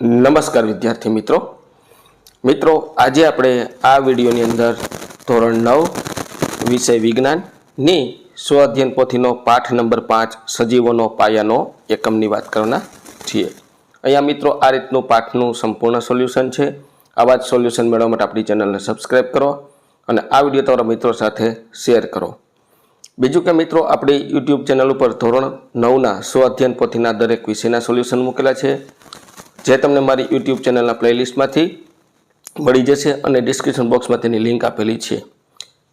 નમસ્કાર વિદ્યાર્થી મિત્રો. મિત્રો, આજે આપણે આ વિડીયોની અંદર ધોરણ નવ, વિષય વિજ્ઞાનની સ્વ અધ્યયન પોથીનો પાઠ નંબર પાંચ, સજીવોનો પાયાનો એકમની વાત કરવાના છીએ. અહીંયા મિત્રો, આ રીતનું પાઠનું સંપૂર્ણ સોલ્યુશન છે. આવા જ સોલ્યુશન મેળવવા માટે આપણી ચેનલને સબસ્ક્રાઈબ કરો અને આ વીડિયો તમારા મિત્રો સાથે શેર કરો. બીજું કે મિત્રો, આપણી યુટ્યુબ ચેનલ ઉપર ધોરણ નવના સ્વ અધ્યયન પોથીના દરેક વિષયના સોલ્યુશન મૂકેલા છે. જે તમને મારી યુટ્યુબ ચેનલના પ્લેલિસ્ટમાંથી મળી જશે અને ડિસ્ક્રિપ્શન બોક્સમાં તેની લિંક આપેલી છે.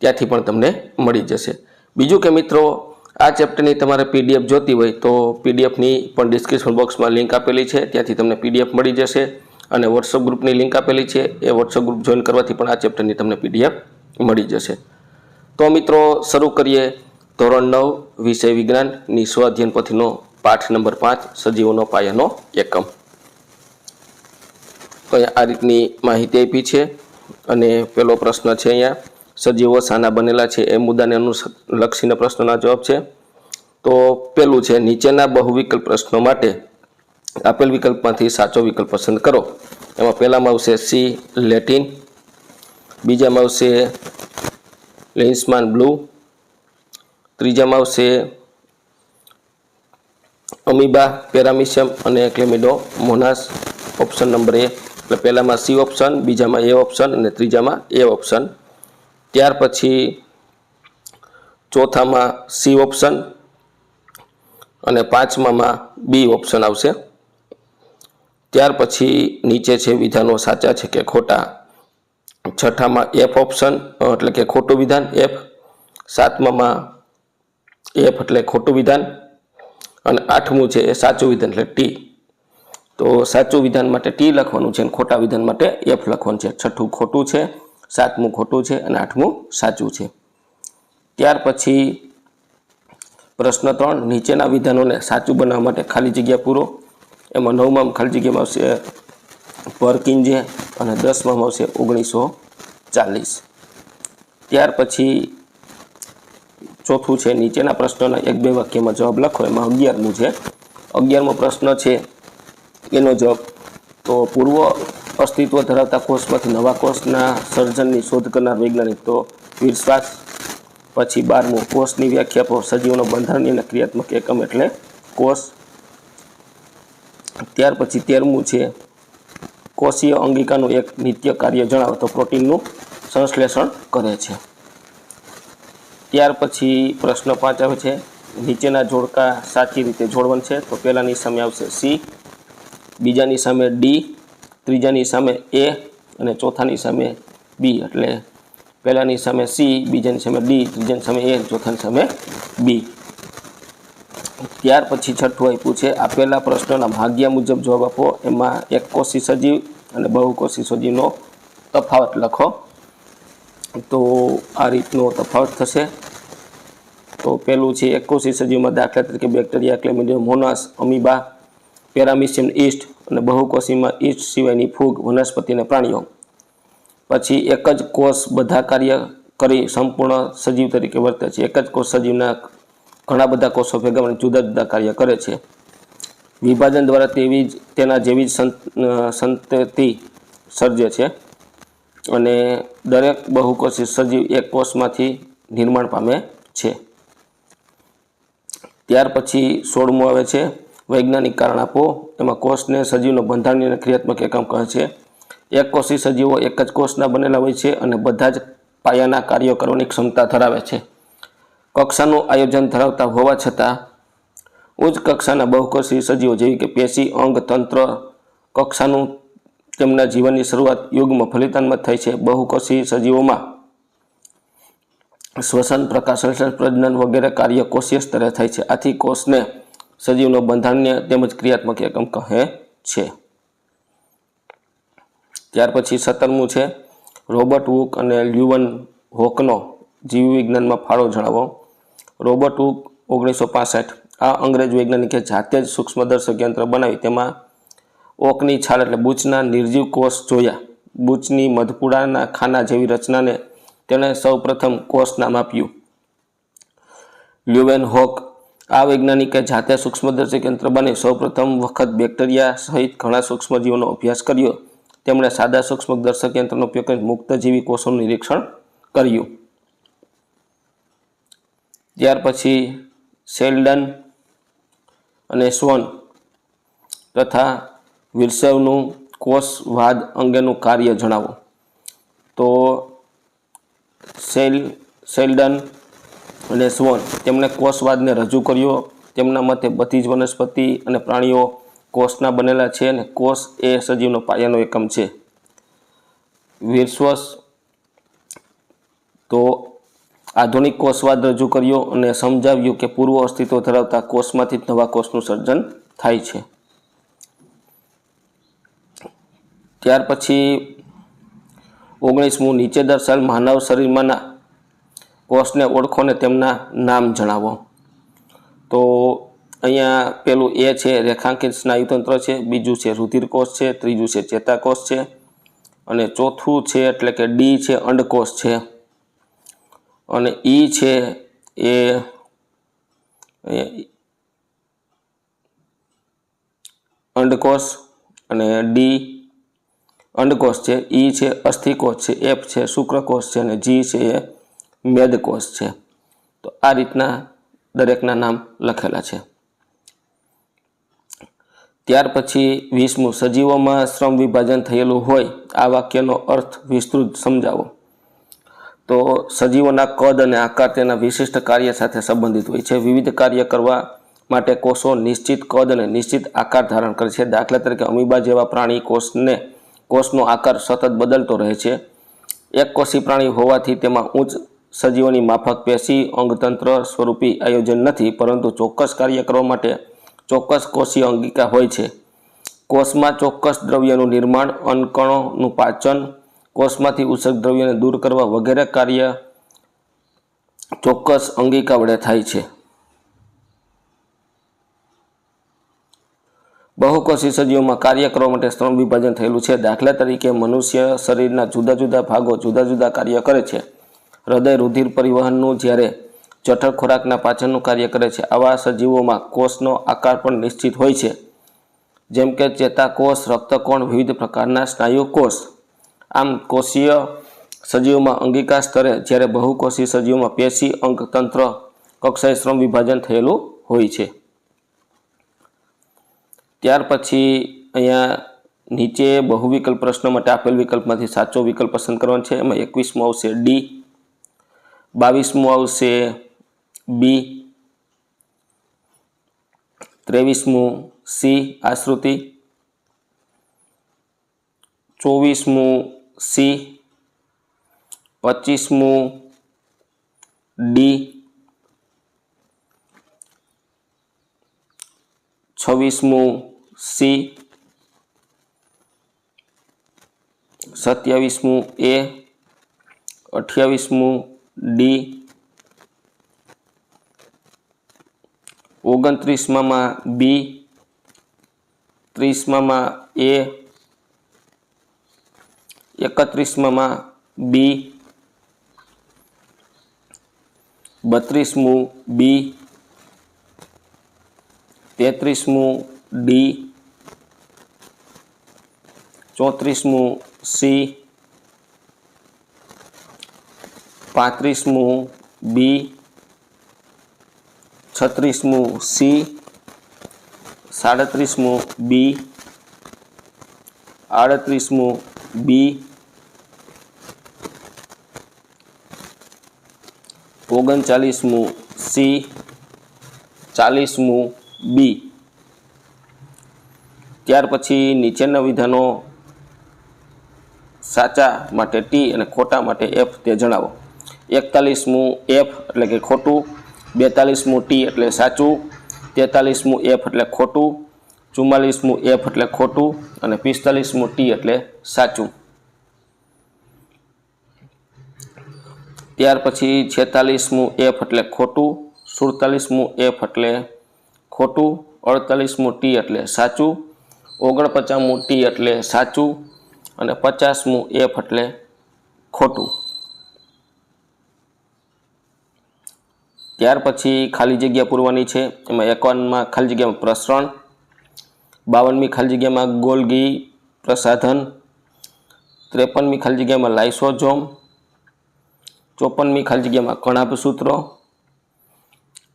ત્યાંથી પણ તમને મળી જશે. બીજું કે મિત્રો, આ ચેપ્ટરની તમારે પીડીએફ જોતી હોય તો પીડીએફની પણ ડિસ્ક્રિપ્શન બોક્સમાં લિંક આપેલી છે. ત્યાંથી તમને પીડીએફ મળી જશે અને વોટ્સઅપ ગ્રુપની લિંક આપેલી છે. એ વોટ્સઅપ ગ્રુપ જોઈન કરવાથી પણ આ ચેપ્ટરની તમને પીડીએફ મળી જશે. તો મિત્રો, શરૂ કરીએ ધોરણ નવ, વિષય વિજ્ઞાનની સ્વ અધ્યયન પોથીનો પાઠ નંબર પાંચ, સજીવોનો પાયાનો એકમ. આ રીતની માહિતી આપી છે. અને પેલો પ્રશ્ન છે અહીંયા, સજીવો શાના બનેલા છે એ મુદ્દાને અનુલક્ષીને પ્રશ્નના જવાબ છે. તો પેલું છે, નીચેના બહુવિકલ્પ પ્રશ્નો માટે આપેલ વિકલ્પમાંથી સાચો વિકલ્પ પસંદ કરો. એમાં પહેલામાં આવશે સી લેટિન. બીજામાં આવશે લેન્સમાન બ્લુ. ત્રીજામાં આવશે અમીબા, પેરામિશિયમ અને ક્લેમિડો મોનાસ ઓપ્શન નંબર એ એટલે પહેલામાં સી ઓપ્શન, બીજામાં એ ઓપ્શન અને ત્રીજામાં એ ઓપ્શન. ત્યાર પછી ચોથામાં સી ઓપ્શન અને પાંચમામાં બી ઓપ્શન આવશે. ત્યાર પછી નીચે છે વિધાનો સાચા છે કે ખોટા. છઠ્ઠામાં એફ ઓપ્શન એટલે કે ખોટું વિધાન એફ સાતમામાં એફ એટલે ખોટું વિધાન. અને આઠમું છે એ સાચું વિધાન, એટલે ટી તો સાચું વિધાન માટે ટી લખવાનું છે અને ખોટા વિધાન માટે એફ લખવાનું છે. છઠ્ઠું ખોટું છે, સાતમું ખોટું છે અને આઠમું સાચું છે. ત્યાર પછી પ્રશ્ન ત્રણ, નીચેના વિધાનોને સાચું બનાવવા માટે ખાલી જગ્યા પૂરો. એમાં નવમાં ખાલી જગ્યામાં આવશે પરકિંજે અને દસમાં આવશે ઓગણીસો ચાલીસ. ત્યાર પછી ચોથું છે, નીચેના પ્રશ્નોના એક બે વાક્યમાં જવાબ લખો. એમાં અગિયારમું છે. અગિયારમો પ્રશ્ન છે એનો જવાબ તો પૂર્વ અસ્તિત્વ ધરાવતા કોષમાંથી નવા કોષના સર્જનની શોધ કરનાર વૈજ્ઞાનિક તો વિશ્વાસ પછી બારમું કોષની વ્યાખ્યા પર સજીવનો બંધારણીય ક્રિયાત્મક એકમ એટલે કોષ. ત્યાર પછી તેરમું છે, કોષીય અંગિકાનું એક નિત્ય કાર્ય જણાવો તો પ્રોટીનનું સંશ્લેષણ કરે છે. ત્યાર પછી પ્રશ્ન પાંચ આવે છે, નીચેના જોડકા સાચી રીતે જોડવાનું છે? તો પહેલાંની સામે આવશે સી બીજાની સામે ડી ત્રીજાની સામે એ અને ચોથાની સામે બી એટલે પહેલાની સામે સી બીજાની સામે ડી ત્રીજાની સામે એ ચોથાની સામે બી ત્યાર પછી છઠ્ઠું આપ્યું છે, આપેલા પ્રશ્નોના ભાગ્યા મુજબ જવાબ આપો. એમાં એક કોશી સજીવ અને બહુકોશી સજીવનો તફાવત લખો. તો આ રીતનો તફાવત થશે. તો પહેલું છે એકોશી સજીવમાં દાખલા તરીકે bacteria chlamydomonas, amoeba paramecium yeast અને બહુકોષીમાં ઈસ્ટ સિવાયની ફૂગ, વનસ્પતિ અને પ્રાણીઓ. પછી એક જ કોષ બધા કાર્ય કરી સંપૂર્ણ સજીવ તરીકે વર્તે છે. એક જ કોષ સજીવના ઘણા બધા કોષો ભેગા મળીને જુદા જુદા કાર્ય કરે છે. વિભાજન દ્વારા તેવી જ, તેના જેવી જ સંત- સંતતિ સર્જે છે. અને દરેક બહુકોષી સજીવ એક કોષમાંથી નિર્માણ પામે છે. ત્યાર પછી સોળમું આવે છે. વૈજ્ઞાનિક કારણ આપો. એમાં કોષને સજીવનો બંધારણીય અને ક્રિયાત્મક એકમ કહે છે. એક કોષી સજીવો એક જ કોષના બનેલા હોય છે અને બધા જ પાયાના કાર્યો કરવાની ક્ષમતા ધરાવે છે. કક્ષાનું આયોજન ધરાવતા હોવા છતાં, ઉચ્ચ કક્ષાના બહુકોષી સજીવો જેવી કે પેશી, અંગ, તંત્ર, કક્ષાનું તેમના જીવનની શરૂઆત યુગમાં ફલિતાનમાં થઈ છે. બહુકોષી સજીવોમાં શ્વસન, પ્રકાશ પ્રજનન વગેરે કાર્ય કોષીય સ્તરે થાય છે. આથી કોષને સજીવનો બંધારણીય તેમજ ક્રિયાત્મક એકમ કહે છે. ત્યાર પછી સત્તરમું છે, રોબર્ટ વુક અને લ્યુવન હોકનો જીવવિજ્ઞાનમાં ફાળો જણાવો. રોબર્ટ વુક ઓગણીસો પાસઠ, આ અંગ્રેજ વૈજ્ઞાનિકે જાતે જ સૂક્ષ્મદર્શક યંત્ર બનાવી તેમાં ઓકની છાલ એટલે બૂચના નિર્જીવ કોષ જોયા. બૂચની મધપુડાના ખાના જેવી રચનાને તેણે સૌપ્રથમ કોષ નામ આપ્યું. લ્યુવેન હોક આ વૈજ્ઞાનિકે જાતે સૂક્ષ્મદર્શક યંત્ર બની સૌપ્રથમ વખત બેક્ટેરિયા સહિત ઘણા સૂક્ષ્મજીવોનો અભ્યાસ કર્યો. તેમણે સાદા સૂક્ષ્મદર્શક યંત્રનો ઉપયોગ કરી મુક્તજીવી કોષોનું નિરીક્ષણ કર્યું. ત્યાર પછી સેલ્ડન અને સ્વન તથા વિરસવનું કોષવાદ અંગેનું કાર્ય જણાવો. તો સેલ સેલ્ડન અને સ્વન તેમણે કોષવાદને રજૂ કર્યો. તેમના મતે બધી જ વનસ્પતિ અને પ્રાણીઓ કોષના બનેલા છે અને કોષ એ સજીવનો પાયાનો એકમ છે. વિશ્વસ તો આધુનિક કોષવાદ રજૂ કર્યો અને સમજાવ્યું કે પૂર્વ અસ્તિત્વ ધરાવતા કોષમાંથી જ નવા કોષનું સર્જન થાય છે. ત્યાર પછી ઓગણીસમું નીચે દર્શાવેલ માનવ શરીરમાંના કોષને ઓળખો ને તેમના નામ જણાવો. તો અહીંયા પેલું એ છે, રેખાંકિત સ્નાયુતંત્ર છે, બીજું છે રુધિરકોષ છે, ત્રીજું છે ચેતાકોષ છે, અને ચોથું છે એટલે કે ડી છે અંડકોષ છે. અને ઈ છે એ અંડકોષ અને ડી અંડકોષ છે. ઈ છે અસ્થિકોષ છે, એફ છે, શુક્રકોષ છે, અને જી છે એ મેદકોષ છે. તો આ રીતના દરેકના નામ લખેલા છે. ત્યાર પછી વીસમું સજીવોમાં શ્રમ વિભાજન થયેલું હોય, આ વાક્યનો અર્થ વિસ્તૃત સમજાવો. તો સજીવોના કદ અને આકાર તેના વિશિષ્ટ કાર્ય સાથે સંબંધિત હોય છે. વિવિધ કાર્ય કરવા માટે કોષો નિશ્ચિત કદ અને નિશ્ચિત આકાર ધારણ કરે છે. દાખલા તરીકે અમીબા જેવા પ્રાણી કોષને, કોષનો આકાર સતત બદલતો રહે છે. એક કોષી પ્રાણી હોવાથી તેમાં ઉચ્ચ સજીવોની માફક પેશી અંગતંત્ર સ્વરૂપી આયોજન નથી, પરંતુ ચોક્કસ કાર્ય કરવા માટે ચોક્કસ કોષીય અંગિકા હોય છે. કોષમાં ચોક્કસ દ્રવ્યનું નિર્માણ, અન્નકણોનું પાચન, કોષમાંથી ઉષક દ્રવ્યને દૂર કરવા વગેરે કાર્ય ચોક્કસ અંગિકા વડે થાય છે. બહુકોષી સજીવોમાં કાર્ય કરવા માટે શ્રમ વિભાજન થયેલું છે. દાખલા તરીકે મનુષ્ય શરીરના જુદા જુદા ભાગો જુદા જુદા કાર્ય કરે છે. હૃદય રુધિર પરિવહનનું જ્યારે જઠર ખોરાકના પાચનનું કાર્ય કરે છે, આવા સજીવોમાં કોષનો આકાર પણ નિશ્ચિત હોય છે. જેમ કે ચેતાકોષ, રક્તકોણ, વિવિધ પ્રકારના સ્નાયુ કોષ આમ કોષીય સજીવોમાં અંગિકા સ્તરે જ્યારે બહુકોષી સજીવોમાં પેશી, અંગતંત્ર, કક્ષાએ શ્રમ વિભાજન થયેલું હોય છે. ત્યાર પછી અહીંયા નીચે બહુ વિકલ્પ પ્રશ્નો માટે આપેલ વિકલ્પમાંથી સાચો વિકલ્પ પસંદ કરવાનો છે. એમાં એકવીસમો આવશે ડી. બાવીસમું આવશે બી ત્રેવીસમું સી આશ્રુતિ ચોવીસમું સી પચીસમું ડી છવ્વીસમું સી સત્યાવીસમું એ અઠ્યાવીસમું ડી ઓગણત્રીસમાં બી ત્રીસમાં એ એકત્રીસમાં બી બત્રીસમું બી તેત્રીસમું ડી ચોત્રીસમું સી પાંત્રીસમું બી, છત્રીસમું સી, સાડત્રીસમું બી, આડત્રીસમું બી, ઓગણચાલીસમું સી, ચાલીસમું બી. ત્યાર પછી નીચેના વિધાનો સાચા માટે ટી અને ખોટા માટે એફ તે જણાવો. એકતાલીસમું એફ એટલે કે ખોટું, બેતાલીસમું ટી એટલે સાચું, તેતાલીસમું એફ એટલે ખોટું, ચુમ્માલીસમું એફ એટલે ખોટું અને પિસ્તાલીસમું ટી એટલે સાચું. ત્યાર પછી છેતાલીસમું એફ એટલે ખોટું, સુડતાલીસમું એફ એટલે ખોટું, અડતાલીસમું ટી એટલે સાચું, ઓગણપચાસમું ટી એટલે સાચું અને પચાસમું એફ એટલે ખોટું. ત્યાર પછી ખાલી જગ્યા પૂરવાની છે. એમાં એકાવનમાં ખાલી જગ્યામાં પ્રસરણ, બાવનમી ખાલી જગ્યામાં ગોલગી પ્રસાધન, ત્રેપનમી ખાલી જગ્યામાં લાઇસોજોમ, ચોપનમી ખાલી જગ્યામાં કણાભસૂત્રો,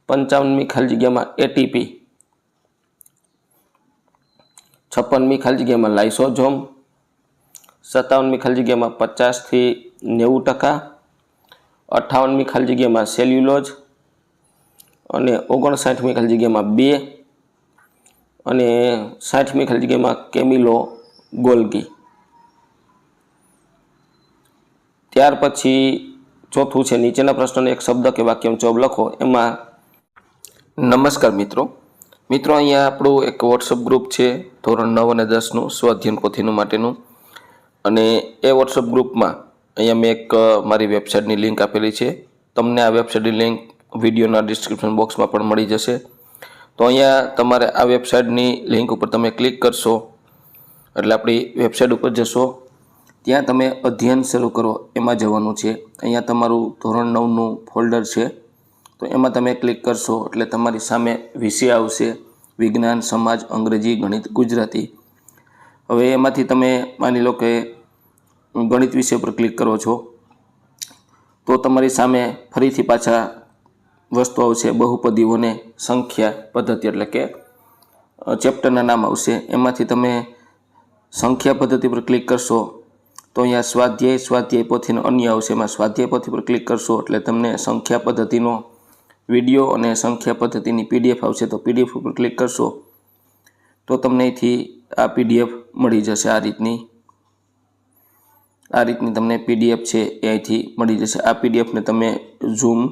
પંચાવનમી ખાલી જગ્યામાં એટીપી છપ્પનમી ખાલી જગ્યામાં લાઇસોજોમ, સત્તાવનમી ખાલી જગ્યામાં પચાસથી નેવું ટકા, અઠ્ઠાવનમી ખાલી જગ્યામાં સેલ્યુલોજ અને ઓગણસાઠમી ખાલી જગ્યામાં બે અને સાઠમી ખાલી જગ્યામાં કેમિલો ગોલકી ત્યાર પછી ચોથું છે, નીચેના પ્રશ્નનો એક શબ્દ કે વાક્યનો જવાબ લખો. એમાં, નમસ્કાર મિત્રો. મિત્રો, અહીંયા આપણું એક વોટ્સઅપ ગ્રુપ છે, ધોરણ નવ અને દસનું, સ્વાધ્યન પોથીનું માટેનું. અને એ વોટ્સઅપ ગ્રુપમાં અહીંયા મેં એક, મારી વેબસાઇટની લિંક આપેલી છે. તમને આ વેબસાઇટની લિંક વિડીયોના ડિસ્ક્રિપ્શન બોક્સમાં પણ મળી જશે. તો અહીંયા તમારે આ વેબસાઇટની લિંક ઉપર તમે ક્લિક કરશો. એટલે આપણી વેબસાઇટ ઉપર જશો. ત્યાં તમે અધ્યયન શરૂ કરો. એમાં જવાનું છે. અહીંયા તમારું ધોરણ નવનું ફોલ્ડર છે. તો એમાં તમે ક્લિક કરશો. એટલે તમારી સામે વિષય આવશે. વિજ્ઞાન, સમાજ, અંગ્રેજી, ગણિત, ગુજરાતી. હવે એમાંથી તમે માની લો કે ગણિત વિષય પર ક્લિક કરો છો. તો તમારી સામે ફરીથી પાછા વસ્તુ આવશે બહુપદીઓને સંખ્યા પદ્ધતિ એટલે કે ચેપ્ટરના નામ આવશે. એમાંથી તમે સંખ્યા પદ્ધતિ પર ક્લિક કરશો તો અહીંયા સ્વાધ્યાય સ્વાધ્યાય પોથીનો અન્ય આવશે. એમાં સ્વાધ્યાય પોથી પર ક્લિક કરશો એટલે તમને સંખ્યા પદ્ધતિનો વીડિયો અને સંખ્યા પદ્ધતિની પીડીએફ આવશે. તો પીડીએફ ઉપર ક્લિક કરશો તો તમને અહીંથી આ પીડીએફ મળી જશે આ રીતની. આ રીતની તમને પીડીએફ છે એ અહીંથી મળી જશે. આ પીડીએફને તમે ઝૂમ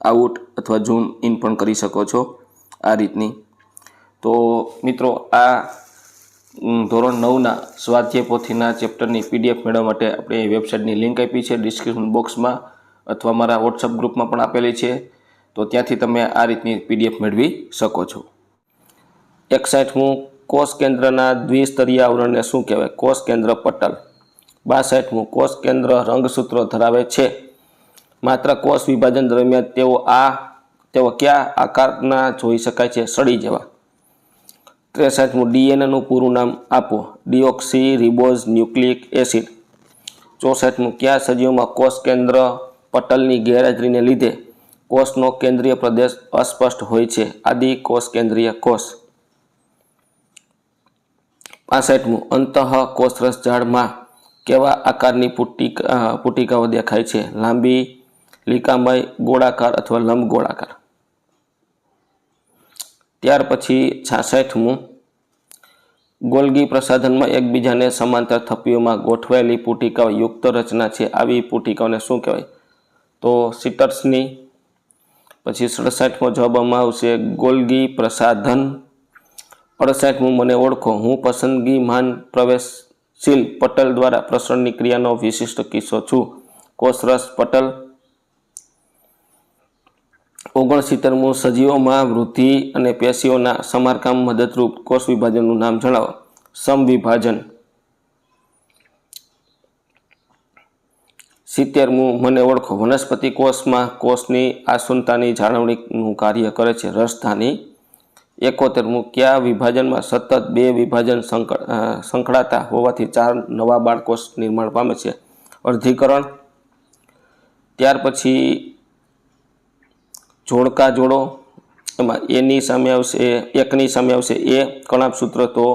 આઉટ અથવા ઝૂમ ઇન પણ કરી શકો છો આ રીતની. તો મિત્રો, આ ધોરણ નવના સ્વાધ્યાય પોથીના ચેપ્ટરની પીડીએફ મેળવવા માટે આપણે વેબસાઇટની લિંક આપી છે, ડિસ્ક્રિપ્શન બોક્સમાં અથવા મારા વોટ્સઅપ ગ્રુપમાં પણ આપેલી છે. તો ત્યાંથી તમે આ રીતની પીડીએફ મેળવી શકો છો. એકસાઠમું કોષ કેન્દ્રના દ્વિસ્તરીય આવરણને શું કહેવાય? કોષ કેન્દ્ર પટલ. બાસઠમું કોષ કેન્દ્ર રંગસૂત્રો ધરાવે છે. માત્ર કોષ વિભાજન દરમિયાન તેઓ આ, તેઓ કયા આકારના જોઈ શકાય છે? સડી જેવા. ત્રેસઠમું ડીએનએનું પૂરું નામ આપો. Deoxyribose nucleic acid. ચોસઠમું, કયા સજીવોમાં કોષ કેન્દ્ર પટલની ગેરહાજરીને લીધે કોષનો કેન્દ્રીય પ્રદેશ અસ્પષ્ટ હોય છે? આદિ કોષ કેન્દ્રીય કોષ. પાસઠમું, અંતઃ કોષરસ ઝાડમાં કેવા આકારની પુટિકા, પુટિકાઓ દેખાય છે? લાંબી લીકામય ગોળાકાર અથવા લંબ ગોળાકાર. ત્યાર પછી છાસઠમું, ગોલગી પ્રસાધનમાં એકબીજાને સમાંતર થપ્પીઓમાં ગોઠવાયેલી પુટિકાઓ યુક્ત રચના છે. આવી પુટિકાઓને શું કહેવાય? તો સિટર્સની, પછી સડસઠમો જવાબમાં આવશે, ગોલગી પ્રસાધન. અડસઠમું, મને ઓળખો, હું પસંદગી માન પ્રવેશશીલ પટલ દ્વારા પ્રસરણની ક્રિયાનો વિશિષ્ટ કિસ્સો છું. કોષરસ પટલ ઓગણસિત્તેરમું સજીવોમાં વૃદ્ધિ અને પેશીઓના સમારકામ મદદરૂપ કોષ વિભાજનનું નામ જણાવો. સમવિભાજન. સિત્તેરમું, મને ઓળખો. વનસ્પતિ કોષમાં કોષની આસુનતાની જાળવણીનું કાર્ય કરે છે. રસધાની એકોતેરમું. કયા વિભાજનમાં સતત બે વિભાજન સંક- સંકળાતા હોવાથી ચાર નવા બાળકોષ નિર્માણ પામે છે? અર્ધીકરણ. ત્યાર પછી જોડકા જોડો. એમાં એની સામે આવશે, એકની સામે આવશે એ કણાભસૂત્ર, તો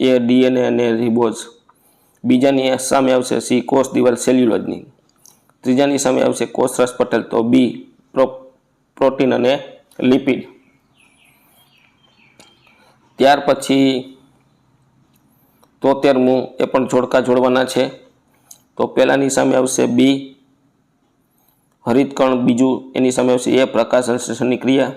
એ ડીએનએ અને રિબોઝ. બીજાની સામે આવશે સી કોષ દિવાલ સેલ્યુલોજની ત્રીજાની સામે આવશે કોષરસ પટેલ, તો બી પ્રો, પ્રોટીન અને લિપિડ. ત્યાર પછી તોતેરમું એ પણ જોડકા જોડવાના છે. તો પહેલાંની સામે આવશે બી હરિતકણ બીજું એની સામે આવશે એ પ્રકાશ સંશ્લેષણની ક્રિયા.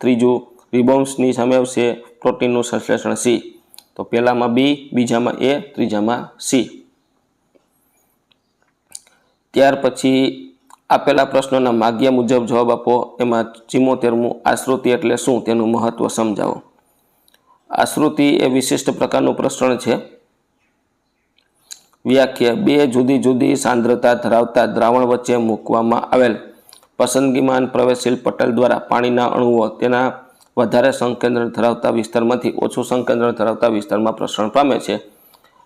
ત્રીજું રિબોન્સની સામે આવશે પ્રોટીનનું સંશ્લેષણ સી. તો પહેલામાં બી, બીજામાં એ, ત્રીજામાં સી. ત્યાર પછી આપેલા પ્રશ્નોના માગ્યા મુજબ જવાબ આપો. એમાં ચિમોતેરમું આશ્રુતિ એટલે શું? તેનું મહત્વ સમજાવો. આશ્રુતિ એ વિશિષ્ટ પ્રકારનું પ્રસરણ છે. વ્યાખ્યા બે જુદી જુદી સાંદ્રતા ધરાવતા દ્રાવણ વચ્ચે મૂકવામાં આવેલ. પસંદગીમાન પ્રવેશશીલ પટલ દ્વારા પાણીના અણુઓ તેના વધારે સંકેન્દ્રણ ધરાવતા વિસ્તારમાંથી ઓછું સંકેન્દ્રણ ધરાવતા વિસ્તારમાં પ્રસરણ પામે છે.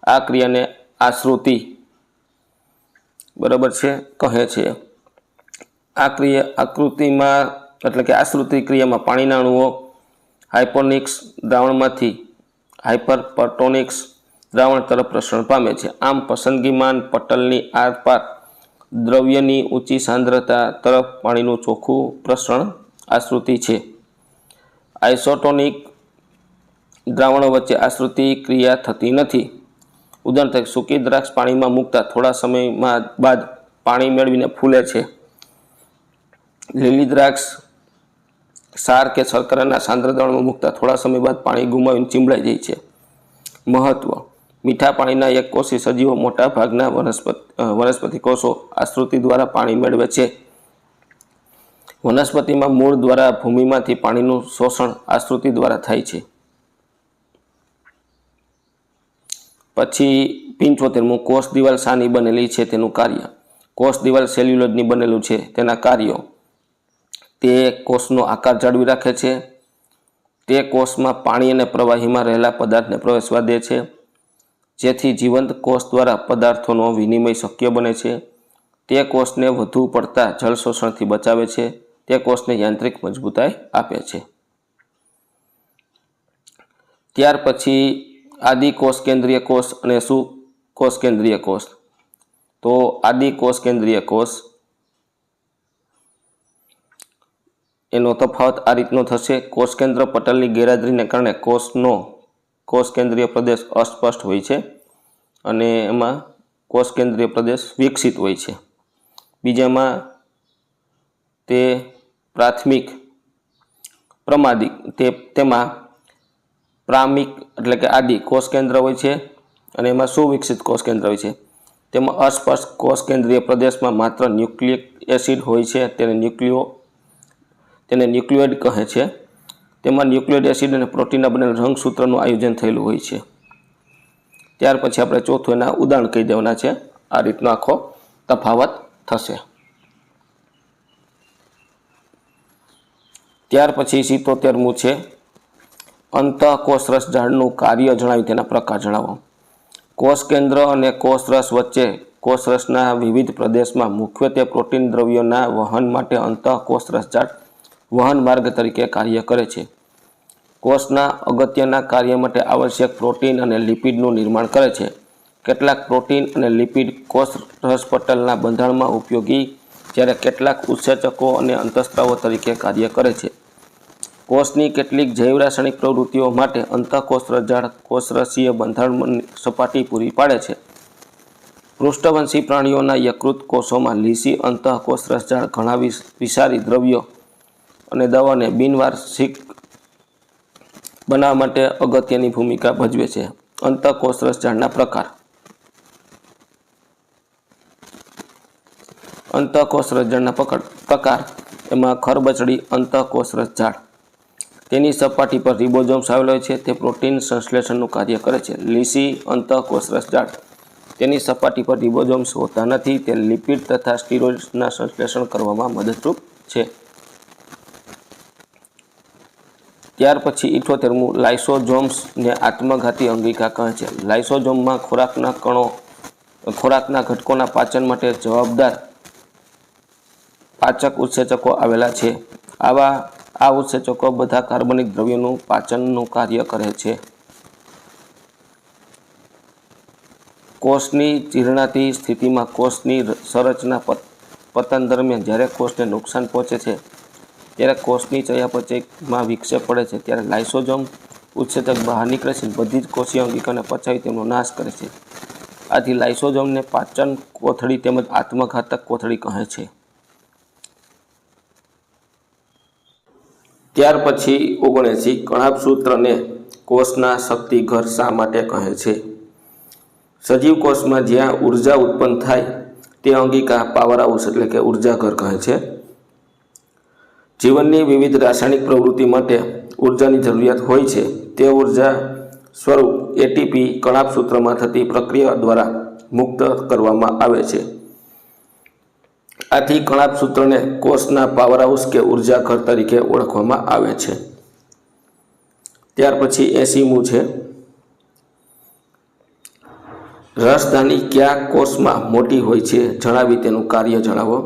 આ ક્રિયાને આશ્રુતિ બરાબર છે? કહે છે. આ ક્રિયા આકૃતિમાં એટલે કે આશ્રુતિ ક્રિયામાં પાણીના અણુઓ હાઇપોનિક્સ દ્રાવણમાંથી હાઇપરપટોનિક્સ દ્રાવણ તરફ પ્રસરણ પામે છે. આમ પસંદગીમાન પટલની આરપાર દ્રવ્યની ઊંચી સાંદ્રતા તરફ પાણીનું ચોખ્ખું પ્રસરણ આશ્રુતિ છે. આઇસોટોનિક દ્રાવણો વચ્ચે આશ્રુતિ ક્રિયા થતી નથી. ઉદાહરણ તરીકે સૂકી દ્રાક્ષ પાણીમાં મૂકતા થોડા સમયમાં બાદ પાણી મેળવીને ફૂલે છે. લીલી દ્રાક્ષ સાર કે શર્કરાના સાંદ્ર મૂકતા થોડા સમય બાદ પાણી ગુમાવીને ચીંબળાઈ જાય છે. મહત્વ મીઠા પાણીના એક કોષી સજીવો મોટા ભાગના વનસ્પતિ વનસ્પતિ કોષો આશ્રુતિ દ્વારા પાણી મેળવે છે. વનસ્પતિમાં મૂળ દ્વારા ભૂમિમાંથી પાણીનું શોષણ આશ્રુતિ દ્વારા થાય છે. પછી પંચોતેરમું કોષ દિવાલ શાની બનેલી છે તેનું કાર્ય. કોષ દિવાલ સેલ્યુલોજની બનેલું છે તેના કાર્યો. તે કોષનો આકાર જાળવી રાખે છે. તે કોષમાં પાણી અને પ્રવાહીમાં રહેલા પદાર્થને પ્રવેશવા દે છે. જેથી જીવંત કોષ દ્વારા પદાર્થોનો વિનિમય શક્ય બને છે. તે કોષને વધુ પડતા જળ શોષણથી બચાવે છે. તે કોષને યાંત્રિક મજબૂતાઈ આપે છે. ત્યાર પછી આદિ કોષ કેન્દ્રીય કોષ અને સુ કોષ કેન્દ્રીય કોષ. તો આદિ કોષ કેન્દ્રીય કોષ એનો તફાવત આ રીતનો થશે. કોષ કેન્દ્ર પટલની ગેરહાજરીને કારણે કોષનો કોષ કેન્દ્રીય પ્રદેશ અસ્પષ્ટ હોય છે અને એમાં કોષ કેન્દ્રીય પ્રદેશ વિકસિત હોય છે. બીજામાં તે પ્રાથમિક પ્રમાદિક તે તેમાં પ્રામિક એટલે કે આદિ કોષ કેન્દ્ર હોય છે અને એમાં સુવિકસિત કોષ કેન્દ્ર હોય છે. તેમાં અસ્પષ્ટ કોષ કેન્દ્રીય પ્રદેશમાં માત્ર ન્યુક્લિક એસિડ હોય છે, તેને ન્યુક્લિયો, તેને ન્યુક્લિયોઇડ કહે છે. તેમાં ન્યુક્લિયોઇડ એસિડ અને પ્રોટીનના બનેલ રંગસૂત્રનું આયોજન થયેલું હોય છે. ત્યાર પછી આપણે ચોથું એના ઉદાહરણ કહી દેવાના છે. આ રીતનો આખો તફાવત થશે. ત્યાર પછી સિત્તોતેરમું છે. અંતઃકોષરસ ઝાડનું કાર્ય જણાવી તેના પ્રકાર જણાવો. કોષ કેન્દ્ર અને કોષરસ વચ્ચે કોષરસના વિવિધ પ્રદેશમાં મુખ્યત્વે પ્રોટીન દ્રવ્યોના વહન માટે અંતઃકોષરસ ઝાડ વહન માર્ગ તરીકે કાર્ય કરે છે. કોષના અગત્યના કાર્ય માટે આવશ્યક પ્રોટીન અને લિપિડનું નિર્માણ કરે છે. કેટલાક પ્રોટીન અને લિપિડ કોષ રસપટલના બંધારણમાં ઉપયોગી, જ્યારે કેટલાક ઉત્સેચકો અને અંતઃસ્ત્રાવો તરીકે કાર્ય કરે છે. કોષની કેટલીક જૈવ રાસાયણિક પ્રવૃત્તિઓ માટે અંતઃકોષ રજાળ કોષરસીય બંધારણ સપાટી પૂરી પાડે છે. પૃષ્ઠવંશી પ્રાણીઓના યકૃત કોષોમાં લીસી અંતઃકોષ રસજાળ ઘણા વિસારી દ્રવ્યો અને દવાને બિનવાર્ષિક બનાવવા માટે અગત્યની ભૂમિકા ભજવે છે. અંતકોષરસ ઝાડના પ્રકાર. અંતઃકોષ ઝાડના પ્રકાર. એમાં ખરબચડી અંતઃકોષરસ ઝાડ તેની સપાટી પર રિબોઝોમ્સ આવેલો છે. તે પ્રોટીન સંશ્લેષણનું કાર્ય કરે છે. લીસી અંતઃકોષરસ ઝાડ તેની સપાટી પર રિબોઝોમ્સ હોતા નથી. તે લિપિડ તથા સ્ટીરોઇડ્સના સંશ્લેષણ કરવામાં મદદરૂપ છે. ત્યાર પછી ઇઠોતેરમું લાઇસોઝોમ્સને આત્મઘાતી અંગિકા કહે છે. લાઇસોઝોમમાં ખોરાકના કણો, ખોરાકના ઘટકોના પાચન માટે જવાબદાર પાચક ઉત્સેચકો આવેલા છે. આવા, આ ઉત્સેચકો બધા કાર્બનિક દ્રવ્યોનું પાચનનું કાર્ય કરે છે. કોષની જીર્ણાતી સ્થિતિમાં કોષની સંરચના પતન દરમિયાન જ્યારે કોષને નુકસાન પહોંચે છે ત્યારે કોષની ચયાપચયમાં વિક્ષેપ પડે છે. ત્યારે લાઇસોજોમ ઉત્સેચક બહાર નીકળે છે. બધી જ કોષીય અંગિકાને પચાવી તેમનો નાશ કરે છે. આથી લાઇસોજોમને પાચન કોથળી તેમજ આત્મઘાતક કોથળી કહે છે. ત્યાર પછી ઓગણએંસી કણાભ સૂત્રને કોષના શક્તિઘર શા માટે કહે છે? સજીવ કોષમાં જ્યાં ઊર્જા ઉત્પન્ન થાય, તે અંગિકા પાવર હાઉસ એટલે કે ઉર્જાઘર કહે છે. જીવનની વિવિધ રાસાયણિક પ્રવૃત્તિ માટે ઉર્જાની જરૂરિયાત હોય છે. તે ઊર્જા સ્વરૂપ એટીપી કણાપ સૂત્રમાં થતી પ્રક્રિયા દ્વારા મુક્ત કરવામાં આવે છે. આથી કણાપ સૂત્રને કોષના પાવર હાઉસ કે ઊર્જા ઘર તરીકે ઓળખવામાં આવે છે. ત્યાર પછી એસીમું છે. રસધાની કયા કોષમાં મોટી હોય છે જણાવી તેનું કાર્ય જણાવો.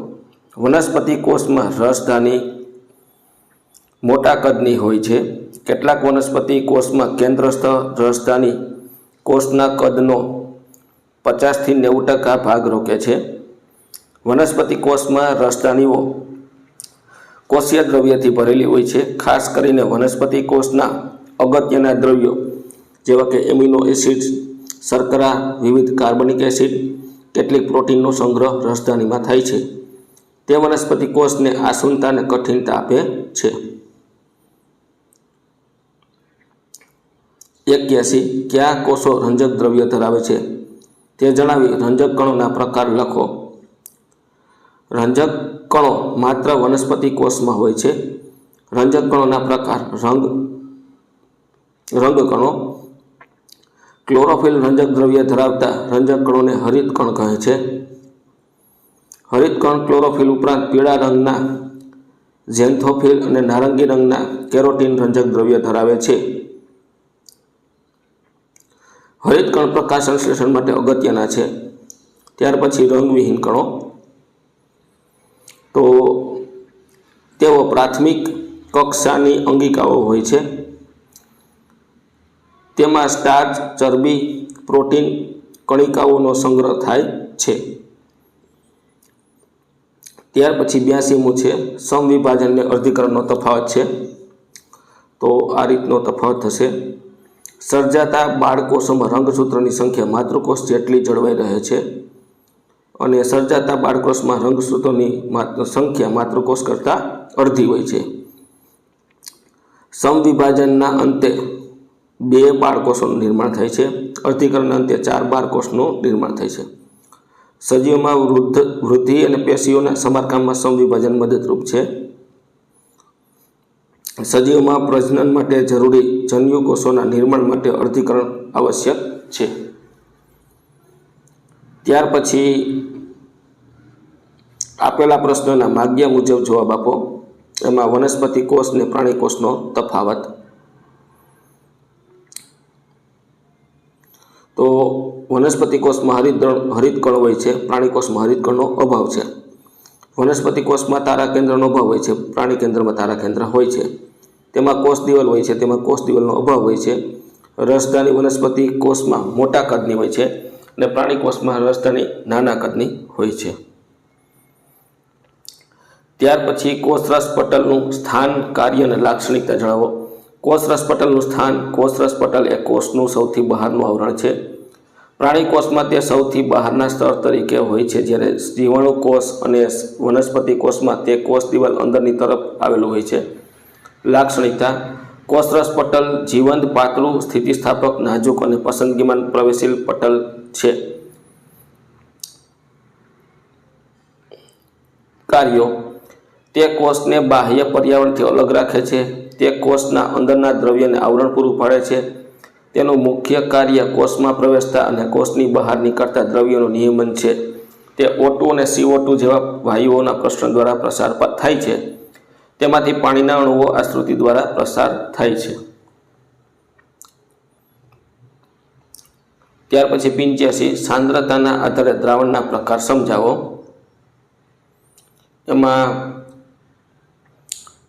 વનસ્પતિ કોષમાં રસધાની મોટા કદની હોય છે. કેટલાક વનસ્પતિ કોષમાં કેન્દ્રસ્થ રસધાની કોષના કદનો પચાસથી નેવું ટકા ભાગ રોકે છે. વનસ્પતિ કોષમાં રસધાનીઓ કોષીય દ્રવ્યથી ભરેલી હોય છે. ખાસ કરીને વનસ્પતિ કોષના અગત્યના દ્રવ્યો જેવા કે એમિનો એસિડ શર્કરા, વિવિધ કાર્બનિક એસિડ, કેટલીક પ્રોટીનનો સંગ્રહ રસધાનીમાં થાય છે. તે વનસ્પતિ કોષને આસુનતા અને કઠિનતા આપે છે. એક્યાસી, કયા કોષો રંજક દ્રવ્ય ધરાવે છે? તે જણાવી રંજક કણોના પ્રકાર લખો. રંજક કણો માત્ર વનસ્પતિ કોષમાં હોય છે. રંજક કણોના પ્રકાર રંગ રંગ કણો. ક્લોરોફિલ રંજક દ્રવ્ય ધરાવતા રંજક કણોને હરિત કણ કહે છે. હરિત કણ ક્લોરોફિલ ઉપરાંત પીળા રંગના, ઝેન્થોફિલ અને નારંગી રંગના કેરોટીન રંજક દ્રવ્ય ધરાવે છે. હરિત કણ પ્રકાશ સંશ્લેષણ માટે અગત્યના છે. ત્યાર પછી રંગવિહીન કણો. તો તેઓ પ્રાથમિક કક્ષાની અંગિકાઓ હોય છે. તેમાં સ્ટાર્ચ, ચરબી, પ્રોટીન કણિકાઓનો સંગ્રહ થાય છે. ત્યાર પછી બ્યાસીમું છે. સમવિભાજનને અર્ધીકરણનો તફાવત છે. તો આ રીતનો તફાવત થશે. સર્જાતા બાળકોષોમાં રંગસૂત્રની સંખ્યા માતૃકોષ જેટલી જળવાઈ રહે છે અને સર્જાતા બાળકોષમાં રંગસૂત્રોની સંખ્યા માતૃકોષ કરતાં અડધી હોય છે. સમવિભાજનના અંતે બે બાળકોષોનું નિર્માણ થાય છે. અર્ધીકરણના અંતે ચાર બાળકોષનું નિર્માણ થાય છે. સજીવમાં વૃદ્ધ, વૃદ્ધિ અને પેશીઓના સમારકામમાં સમવિભાજન મદદરૂપ છે. સજીવમાં પ્રજનન માટે જરૂરી જન્યુ કોષોના નિર્માણ માટે અર્ધીકરણ આવશ્યક છે. ત્યાર પછી આપેલા પ્રશ્નના માગ્યા મુજબ જવાબ આપો. એમાં વનસ્પતિ કોષ અને પ્રાણી કોષનો તફાવત. તો વનસ્પતિ કોષમાં હરિત હરિત કણ હોય છે, પ્રાણી કોષમાં હરિત કણનો અભાવ છે. વનસ્પતિ કોષમાં તારા કેન્દ્રનો અભાવ હોય છે, પ્રાણી કેન્દ્રમાં તારા કેન્દ્ર હોય છે. તેમાં કોષ દિવાલ હોય છે, તેમાં કોષ દિવાલનો અભાવ હોય છે. રસધાની વનસ્પતિ કોષમાં મોટા કદની હોય છે અને પ્રાણી કોષમાં રસધાની નાના કદની હોય છે. ત્યાર પછી કોષરસ પટલનું સ્થાન, કાર્ય અને લાક્ષણિકતા જણાવો. કોષરસ પટલનું સ્થાન કોષરસ પટલ એ કોષનું સૌથી બહારનું આવરણ છે. પ્રાણી કોષમાં તે સૌથી બહારના સ્તર તરીકે હોય છે, જ્યારે જીવાણુ કોષ અને વનસ્પતિ કોષમાં તે કોષ દિવાલ અંદરની તરફ આવેલું હોય છે. લાક્ષણિકતા, કોષરસ પટલ જીવંત, પાતળું, સ્થિતિસ્થાપક, નાજુક અને પસંદગીમાં પ્રવેશીલ પટલ છે. કાર્યો, તે કોષને બાહ્ય પર્યાવરણથી અલગ રાખે છે. તે કોષના અંદરના દ્રવ્યને આવરણ પૂરું પાડે છે. તેનું મુખ્ય કાર્ય કોષમાં પ્રવેશતા અને કોષની બહાર નીકળતા દ્રવ્યોનું નિયમન છે. તે ઓટુ અને સીઓ જેવા વાયુઓના પ્રસરણ દ્વારા પ્રસાર થાય છે. તેમાંથી પાણીના અણુઓ આશ્રુતિ દ્વારા પ્રસાર થાય છે. ત્યાર પછી પિંચ્યાસી સાંદ્રતાના આધારે દ્રાવણના પ્રકાર સમજાવો. એમાં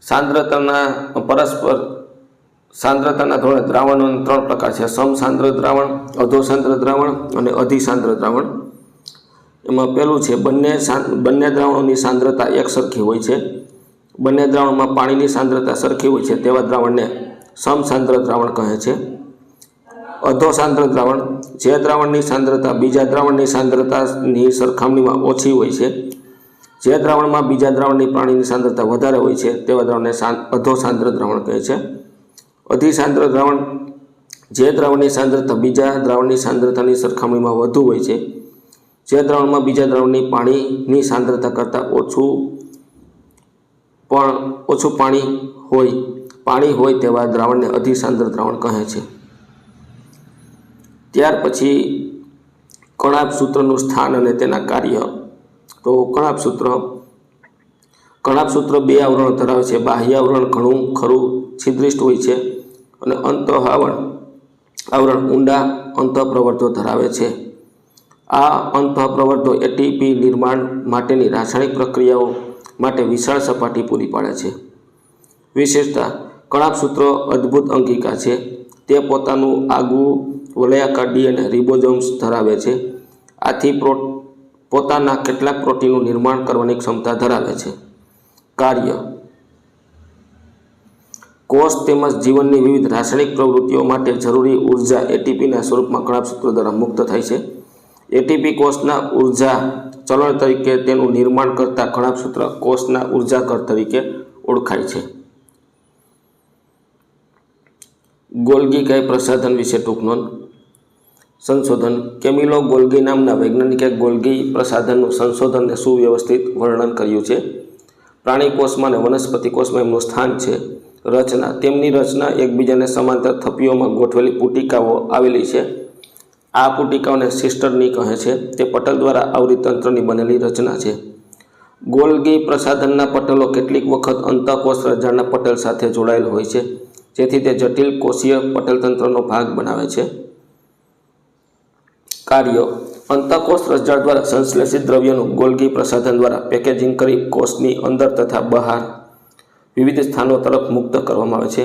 સાંદ્રતાના પરસ્પર સાંદ્રતાના ધોરણે દ્રાવણો ત્રણ પ્રકાર છે. સમસાંદ્ર દ્રાવણ, અધોસાંદ્ર દ્રાવણ અને અધિસાંદ્ર દ્રાવણ. એમાં પહેલું છે, બંને બંને દ્રાવણોની સાંદ્રતા એક સરખી હોય છે. બંને દ્રાવણમાં પાણીની સાંદ્રતા સરખી હોય છે તેવા દ્રાવણને સમસાંદ્ર દ્રાવણ કહે છે. અધોસાંદ્ર દ્રાવણ, જે દ્રાવણની સાંદ્રતા બીજા દ્રાવણની સાંદ્રતાની સરખામણીમાં ઓછી હોય છે, જે દ્રાવણમાં બીજા દ્રાવણની પાણીની સાંદ્રતા વધારે હોય છે તેવા દ્રાવણને અધોસાંદ્ર દ્રાવણ કહે છે. અધિસાંદ્ર દ્રાવણ, જે દ્રાવણની સાંદ્રતા બીજા દ્રાવણની સાંદ્રતાની સરખામણીમાં વધુ હોય છે, જે દ્રાવણમાં બીજા દ્રાવણની પાણીની સાંદ્રતા કરતાં ઓછું પણ ઓછું પાણી હોય પાણી હોય તેવા દ્રાવણને અધિસાંદ્ર દ્રાવણ કહે છે. ત્યાર પછી કણાપ સૂત્રનું સ્થાન અને તેના કાર્ય. તો કણાપ સૂત્ર કણાપ સૂત્ર બે આવરણ ધરાવે છે. બાહ્ય આવરણ ઘણું ખરું, છિદ્રિષ્ટ હોય છે. અને અંત આવરણ ઊંડા અંતઃપ્રવર્તો ધરાવે છે. આ અંતઃપ્રવર્તો એટીપી નિર્માણ માટેની રાસાયણિક પ્રક્રિયાઓ માટે વિશાળ સપાટી પૂરી પાડે છે. વિશેષતા કણાપ સૂત્રો અદ્ભુત અંગિકા છે. તે પોતાનું આગવું વલયાકાર ડીએનએ રિબોઝોમ્સ ધરાવે છે. આથી પ્રો, પોતાના કેટલાક પ્રોટીનનું નિર્માણ કરવાની ક્ષમતા ધરાવે છે. કાર્ય કોષ તેમજ જીવનની વિવિધ રાસાયણિક પ્રવૃત્તિઓ માટે જરૂરી ઊર્જા એટીપીના સ્વરૂપમાં કણાપસૂત્ર દ્વારા મુક્ત થાય છે. એટીપી કોષના ઊર્જા ચલણ તરીકે તેનું નિર્માણ કરતા કણાપસૂત્ર કોષના ઉર્જાકર તરીકે ઓળખાય છે. ગોલ્ગી કાય પ્રસાધન વિશે ટૂંક નોંધ. સંશોધન. કેમિલો ગોલ્ગી નામના વૈજ્ઞાનિકે ગોલ્ગી પ્રસાધનનું સંશોધન અને સુવ્યવસ્થિત વર્ણન કર્યું છે. પ્રાણી કોષમાં અને વનસ્પતિ કોષમાં એમનું સ્થાન છે. રચના. તેમની રચના એકબીજાને સમાંતર થપીઓમાં ગોઠવેલી પુટિકાઓ આવેલી છે. આ પુટિકાઓને સિસ્ટરની કહે છે. તે પટલ દ્વારા આવરી તંત્રની બનેલી રચના છે. ગોલગી પ્રસાધનના પટલો કેટલીક વખત અંતઃકોષ રજાના પટલ સાથે જોડાયેલ હોય છે, જેથી તે જટિલ કોષીય પટલતંત્રનો ભાગ બનાવે છે. કાર્યો. અંતઃકોષ રજ્જાળ દ્વારા સંશ્લેષિત દ્રવ્યનું ગોલગી પ્રસાધન દ્વારા પેકેજિંગ કરી કોષની અંદર તથા બહાર વિવિધ સ્થાનો તરફ મુક્ત કરવામાં આવે છે.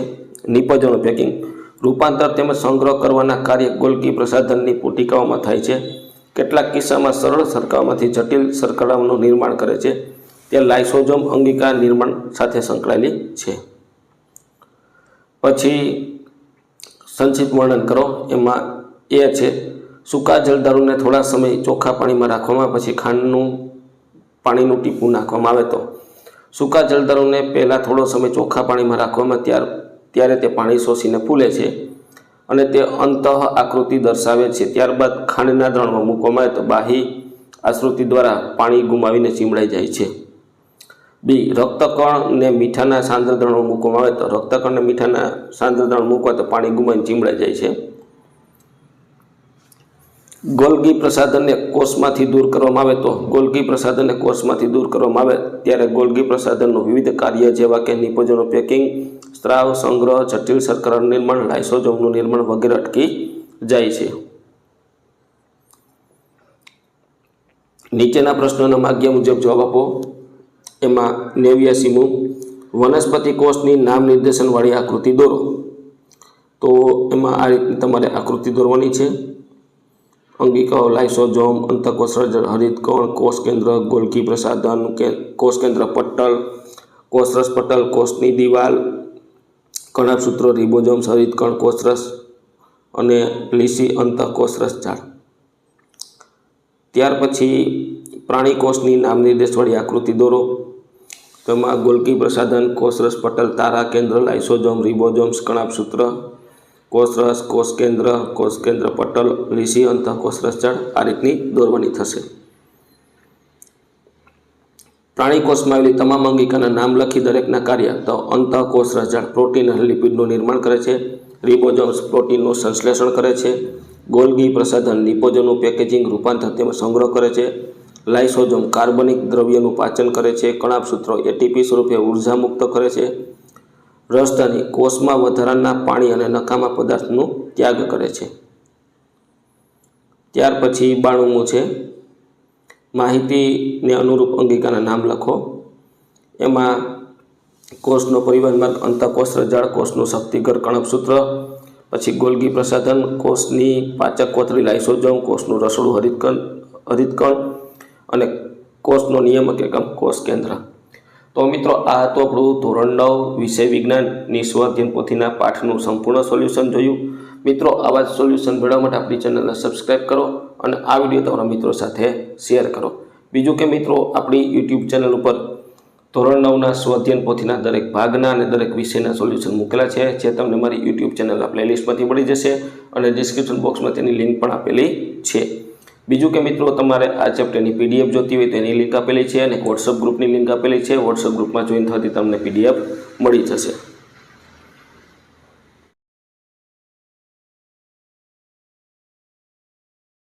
નિપજોનું પેકિંગ, રૂપાંતર તેમજ સંગ્રહ કરવાના કાર્ય ગોલકી પ્રસાધનની પોટિકાઓમાં થાય છે. કેટલાક કિસ્સામાં સરળ સરકાઓમાંથી જટિલ સરકારાઓનું નિર્માણ કરે છે. તે લાઇસોજોમ અંગિકા નિર્માણ સાથે સંકળાયેલી છે. પછી સંક્ષિપ્ત વર્ણન કરો. એમાં એ છે, સૂકા જલદારુને થોડા સમય ચોખ્ખા પાણીમાં રાખવામાં પછી ખાંડનું પાણીનું ટીપું નાખવામાં આવે તો સૂકા જલદારુને પહેલાં થોડો સમય ચોખ્ખા પાણીમાં રાખવામાં ત્યાર, ત્યારે તે પાણી શોષીને ફૂલે છે અને તે અંતઃ આકૃતિ દર્શાવે છે. ત્યારબાદ ખાંડના દ્રણમાં મૂકવામાં આવે તો બાહી આશ્રુતિ દ્વારા પાણી ગુમાવીને ચીમડાઈ જાય છે. બી, રક્તકણને મીઠાના સાંદ્રદ્રણમાં મૂકવામાં આવે તો રક્તકણને મીઠાના સાંદ્રદ્રણ મૂકવા તો પાણી ગુમાવીને ચીમડાઈ જાય છે. ગોલ્ગી પ્રસાધનને કોષમાંથી દૂર કરવામાં આવે તો ગોલગી પ્રસાધનને કોષમાંથી દૂર કરવામાં આવે ત્યારે ગોલગી પ્રસાધનનું વિવિધ કાર્ય જેવા કે નિપજોનું પેકિંગ, સ્ત્રાવ, સંગ્રહ, જટિલ શર્કરાનું નિર્માણ, લાઇસોજોમનું નિર્માણ વગેરે અટકી જાય છે. નીચેના પ્રશ્નોના માગ્ય મુજબ જવાબ આપો. એમાં નેવ્યાસીમું, વનસ્પતિ કોષની નામ નિર્દેશનવાળી આકૃતિ દોરો. તો એમાં આ રીતની તમારે આકૃતિ દોરવાની છે. અંગિકાઓ લાઇસોજોમ અંતકોષ હરિતકોણ કોષ કેન્દ્ર, ગોલકી પ્રસાધન કોષ કેન્દ્ર, પટ્ટલ, કોષરસ પટલ કોષની દિવાલ કણાપસૂત્રો રિબોઝોમ્સ હરિતકણ કોષરસ અને લીસી અંતઃકોષરસ ઝાડ ત્યાર પછી પ્રાણી કોષની નામ નિર્દેશવાળી આકૃતિ દોરો. તેમાં ગોલકી પ્રસાધન, કોષરસ પટલ તારા કેન્દ્ર લાઇસોજોમ રિબોઝોમ્સ કણાપસૂત્ર કોષરસ કોષ કેન્દ્ર પટલ, લીસી, અંત કોષરસ ઝાડ આ રીતની દોરવાની થશે. પ્રાણી કોષમાં આવેલી તમામ અંગિકાના નામ લખી દરેકના કાર્ય, તો અંતઃ, કોષ રજાળ પ્રોટીન લિપિડનું નિર્માણ કરે છે. રિબોઝોમ્સ પ્રોટીનનું સંશ્લેષણ કરે છે. ગોલગી પ્રસાધન નિપોજોનું પેકેજિંગ રૂપાંતર તેમજ સંગ્રહ કરે છે. લાઇસોજોમ કાર્બનિક દ્રવ્યનું પાચન કરે છે. કણાપસૂત્રો એટીપી સ્વરૂપે ઊર્જા મુક્ત કરે છે. રસધાની કોષમાં વધારાના પાણી અને નકામા પદાર્થનું ત્યાગ કરે છે. ત્યાર પછી બાણુંમું છે. માહિતીને અનુરૂપ અંગિકાના નામ લખો. એમાં કોષનો પરિવહન માર્ગ, અંતકોષ, રજાળ કોષનું શક્તિગર કણપસૂત્ર પછી ગોલગી પ્રસાધન કોષની પાચક કોથળી, લાઇસોજમ કોષનું રસોડું, હરિતકણ હરિતકણ અને કોષનો નિયામક એકમ કોષ કેન્દ્ર તો મિત્રો, આ હતું આપણું ધોરણ નવ, વિષય વિજ્ઞાનની સ્વઅધ્યયન પોથીના પાઠનું સંપૂર્ણ સોલ્યુશન જોયું. મિત્રો, આવા જ સોલ્યુશન મેળવવા માટે આપણી ચેનલને સબસ્ક્રાઈબ કરો અને આ વીડિયો તમારા મિત્રો સાથે શેર કરો. બીજું કે મિત્રો, આપણી યુટ્યુબ ચેનલ ઉપર ધોરણ નવના સ્વાધ્યન પોથીના દરેક ભાગના અને દરેક વિષયના સોલ્યુશન મૂકેલા છે, જે તમને મારી યુટ્યુબ ચેનલના પ્લેલિસ્ટમાંથી મળી જશે અને ડિસ્ક્રિપ્શન બોક્સમાં તેની લિંક પણ આપેલી છે. બીજું કે મિત્રો, તમારે આ ચેપ્ટરની પીડીએફ જોતી હોય તો એની લિંક આપેલી છે અને વોટ્સઅપ ગ્રુપની લિંક આપેલી છે. વોટ્સઅપ ગ્રુપમાં જોઈન થતી તમને પીડીએફ મળી જશે.